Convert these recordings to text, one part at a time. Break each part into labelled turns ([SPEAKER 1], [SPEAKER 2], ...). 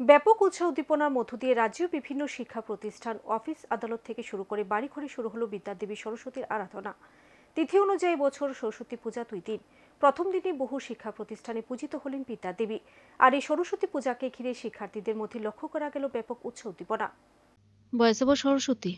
[SPEAKER 1] ব্যাপক উৎসাহ উদ্দীপনার মধ্য দিয়ে রাজ্যের বিভিন্ন শিক্ষা প্রতিষ্ঠান, অফিস আদালত থেকে শুরু করে বাড়িঘরে শুরু হলো বিদ্যাদেবী সরস্বতীর আরাধনা। তিথি অনুযায়ী বছর সরস্বতী পূজা দুই দিন। প্রথম দিনে বহু শিক্ষা প্রতিষ্ঠানে পূজিত হলেন বিদ্যাদেবী। আর এই সরস্বতী পূজাকে ঘিরে শিক্ষার্থীদের মধ্যে লক্ষ্য করা গেল ব্যাপক উৎসাহ উদ্দীপনা।
[SPEAKER 2] বয়সব সরস্বতী।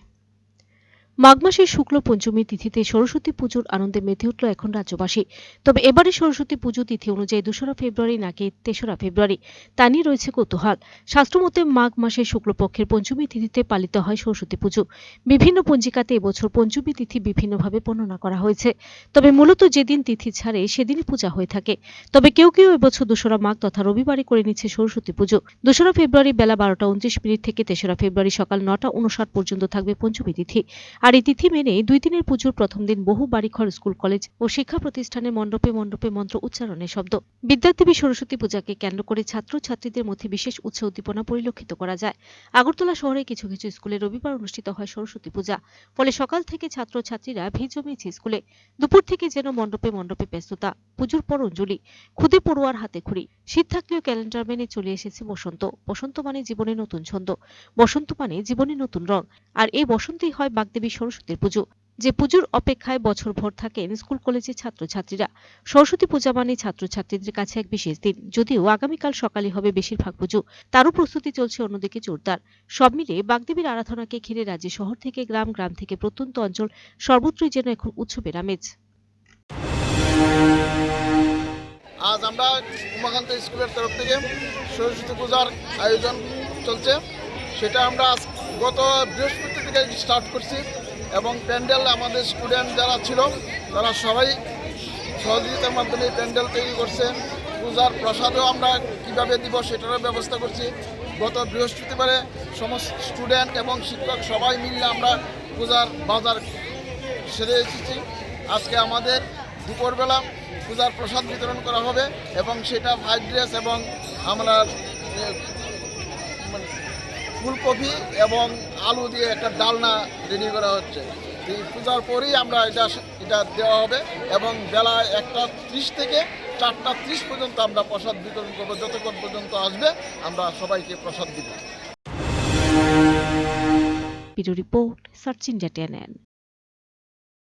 [SPEAKER 2] মাঘ মাসের শুক্ল পঞ্চমী তিথিতে সরস্বতী পুজোর আনন্দে মেতে উঠল এখন রাজ্যবাসী। তবে এবারে সরস্বতী পুজো তিথি অনুযায়ী দোসরা ফেব্রুয়ারি নাকি তেসরা ফেব্রুয়ারি, তা নিয়ে রয়েছে কৌতূহল। শাস্ত্রমতে মাঘ মাসের শুক্লপক্ষের পঞ্চমী তিথিতে পালিত হয় সরস্বতী পুজো। বিভিন্ন পঞ্জিকাতে এবছর পঞ্চমী তিথি বিভিন্নভাবে বর্ণনা করা হয়েছে। তবে মূলত যেদিন তিথি ছাড়ে সেদিনই পূজা হয়ে থাকে। তবে কেউ কেউ এবছর দোসরা মাঘ তথা রবিবারে করে নিচ্ছে সরস্বতী পুজো। দোসরা ফেব্রুয়ারি বেলা বারোটা উনত্রিশ মিনিট থেকে তেসরা ফেব্রুয়ারি সকাল নটা উনষাট পর্যন্ত থাকবে পঞ্চমী তিথি। আর এই তিথি মেনে দুই দিনের পুজোর প্রথম দিন বহু বাড়িঘর, স্কুল, কলেজ ও শিক্ষা প্রতিষ্ঠানের মণ্ডপে মণ্ডপে মন্ত্র উচ্চারণের শব্দ। বিদ্যাদেবী সরস্বতী পূজাকে কেন্দ্র করে ছাত্র ছাত্রীদের মধ্যে বিশেষ উৎসাহ উদ্দীপনা পরিলক্ষিত করা যায়। আগরতলা শহরে কিছু কিছু স্কুলে রবিবার অনুষ্ঠিত হয় সরস্বতী পূজা। ফলে সকাল থেকে ছাত্র ছাত্রীরা ভিড় জমিয়েছে স্কুলে। দুপুর থেকে যেন মণ্ডপে মণ্ডপে ব্যস্ততা। পুজোর পর অঞ্জলি খুদে পড়ুয়ার হাতে খুঁড়ি। শীত থাকলেও ক্যালেন্ডার মেনে চলে এসেছে বসন্ত। বসন্ত মানে জীবনে নতুন ছন্দ। বসন্ত মানে জীবনে নতুন রং। আর এই বসন্তেই হয় বাগদেবী সরস্বতীর পুজো। যে পুজোর অপেক্ষায় বছর ভর থাকেন স্কুল কলেজের ছাত্রছাত্রীরা। সরস্বতী পূজা মানে ছাত্রছাত্রীদের কাছে এক বিশেষ দিন। যদিও আগামীকাল সকালে হবে বেশিরভাগ পুজো, তারও প্রস্তুতি চলছে অন্যদিকে জোরদার। সব মিলে বাগদেবীর আরাধনাকে ঘিরে রাজ্যে শহর থেকে গ্রাম গ্রাম থেকে প্রত্যন্ত অঞ্চল সর্বত্রই যেন এখন উৎসবের আমেজ।
[SPEAKER 3] আজ আমরা উমাকান্ত স্কুলের তরফ থেকে সরস্বতী পূজার আয়োজন চলছে। সেটা আমরা গত বৃহস্পতি থেকে স্টার্ট করছি। এবং প্যান্ডেল আমাদের স্টুডেন্ট যারা ছিল, তারা সবাই সহযোগিতার মাধ্যমে প্যান্ডেল তৈরি করছে। পূজার প্রসাদও আমরা কীভাবে দিব সেটারও ব্যবস্থা করছি। গত বৃহস্পতিবারে সমস্ত স্টুডেন্ট এবং শিক্ষক সবাই মিলে আমরা পূজার বাজার সেরে এসেছি। আজকে আমাদের দুপুরবেলা পূজার প্রসাদ বিতরণ করা হবে এবং সেটা ফ্রাইড রাইস এবং আমরা ফুলকপি এবং আলু দিয়ে একটা ডালনা রেডি করা হচ্ছে। এই পূজার পরেই আমরা এটা এটা দেওয়া হবে এবং বেলা একটা ত্রিশ থেকে চারটা ত্রিশ পর্যন্ত আমরা প্রসাদ বিতরণ করব। যতক্ষণ পর্যন্ত আসবে, আমরা সবাইকে প্রসাদ দিব।
[SPEAKER 2] Report Sachin India